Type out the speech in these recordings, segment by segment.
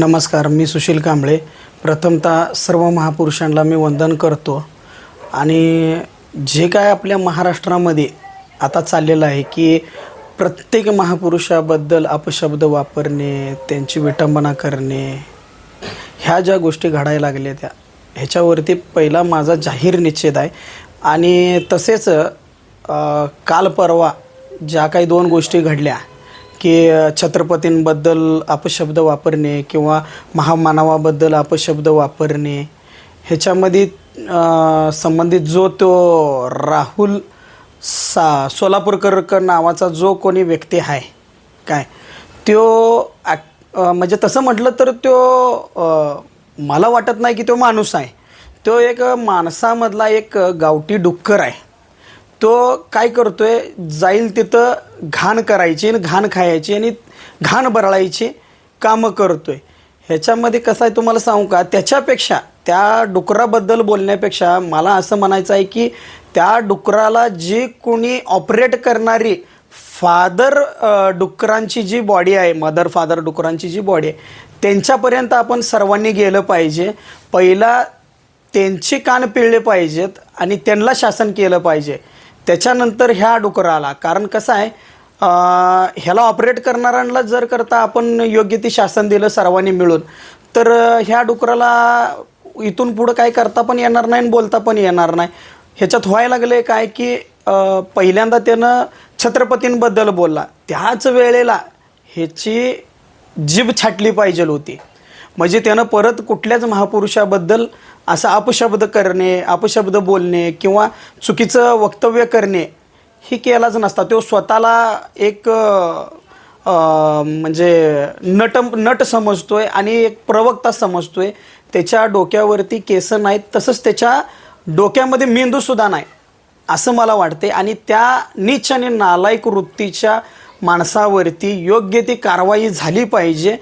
नमस्कार मी सुशील कांबळे. प्रथमतः सर्व महापुरुषांना मी वंदन करतो. आणि जे काय आपल्या महाराष्ट्रामध्ये आता चाललेलं आहे की प्रत्येक महापुरुषाबद्दल अपशब्द वापरणे त्यांची विटंबना करणे ह्या ज्या गोष्टी घडायला लागल्या त्या ह्याच्यावरती पहिला माझा जाहीर निश्चित आहे. आणि तसेच काल परवा ज्या काही दोन गोष्टी घडल्या की छत्रपतींबद्दल अपशब्द वापरणे किंवा महामानवाबद्दल अपशब्द वापरणे ह्याच्यामध्ये संबंधित जो तो राहुल सा सोलापूरकर नावाचा जो कोणी व्यक्ती आहे काय तो म्हणजे तसं म्हटलं तर तो मला वाटत नाही की तो माणूस आहे. तो एक माणसामधला एक गावठी डुक्कर आहे. तो काय करतोय? जाईल तिथं घाण करायची आणि घाण खायची आणि घाण बरळायची कामं करतोय. ह्याच्यामध्ये कसं आहे तुम्हाला सांगू का? त्याच्यापेक्षा त्या डुकराबद्दल बोलण्यापेक्षा मला असं म्हणायचं आहे की त्या डुकराला जी कोणी ऑपरेट करणारी फादर डुकरांची जी बॉडी आहे मदर फादर डुकरांची जी बॉडी आहे त्यांच्यापर्यंत आपण सर्वांनी गेलं पाहिजे. पहिला त्यांचे कान पिळले पाहिजेत आणि त्यांना शासन केलं पाहिजे. त्याच्यानंतर ह्या डुकराला कारण कसं आहे ह्याला ऑपरेट करणाऱ्यांना जर करता आपण योग्य ते शासन दिलं सर्वांनी मिळून तर ह्या डुकराला इथून पुढं काय करता पण येणार नाही आणि बोलता पण येणार नाही. ह्याच्यात व्हायला लागलं काय की पहिल्यांदा त्यानं छत्रपतींबद्दल बोलला. त्याच वेळेला ह्याची जीभ छाटली पाहिजे होती. म्हणजे त्यानं परत कुठल्याच महापुरुषाबद्दल असा अपशब्द करणे अपशब्द बोलणे किंवा चुकीचं वक्तव्य करणे हे केलाच नसता. तो स्वतःला एक म्हणजे नट नट समजतोय आणि एक प्रवक्ता समजतोय. त्याच्या डोक्यावरती केस नाहीत तसंच त्याच्या डोक्यामध्ये मेंदूसुद्धा नाही असं मला वाटते आणि त्या नीच आणि नालायक वृत्तीच्या माणसावरती योग्य ती कारवाई झाली पाहिजे.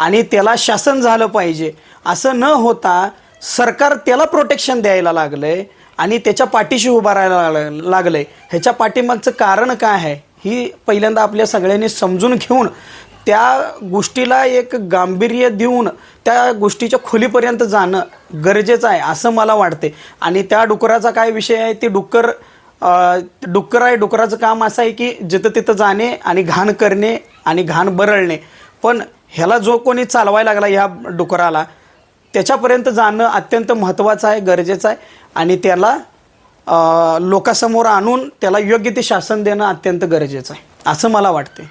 आणि त्याला शासन झालं पाहिजे. असं न होता सरकार त्याला प्रोटेक्शन द्यायला लागलंय आणि त्याच्या पाठीशी उभा राहायला लाग- लागलंय. ह्याच्या पाठीमागचं कारण काय आहे ही पहिल्यांदा आपल्या सगळ्यांनी समजून घेऊन त्या गोष्टीला एक गांभीर्य देऊन त्या गोष्टीच्या खोलीपर्यंत जाणं गरजेचं आहे असं मला वाटते आणि त्या डुकराचा काय विषय आहे ते डुक्कर डुक्कर आहे डुकराचं काम असं आहे की जिथं तिथं जाणे आणि घाण करणे आणि घाण बरळणे. पण ह्याला जो कोणी चालवायला लागला ह्या डुकराला त्याच्यापर्यंत जाणं अत्यंत महत्त्वाचं आहे गरजेचं आहे. आणि त्याला लोकासमोर लोकांसमोर आणून त्याला योग्य ते शासन देणं अत्यंत गरजेचं आहे असं मला वाटते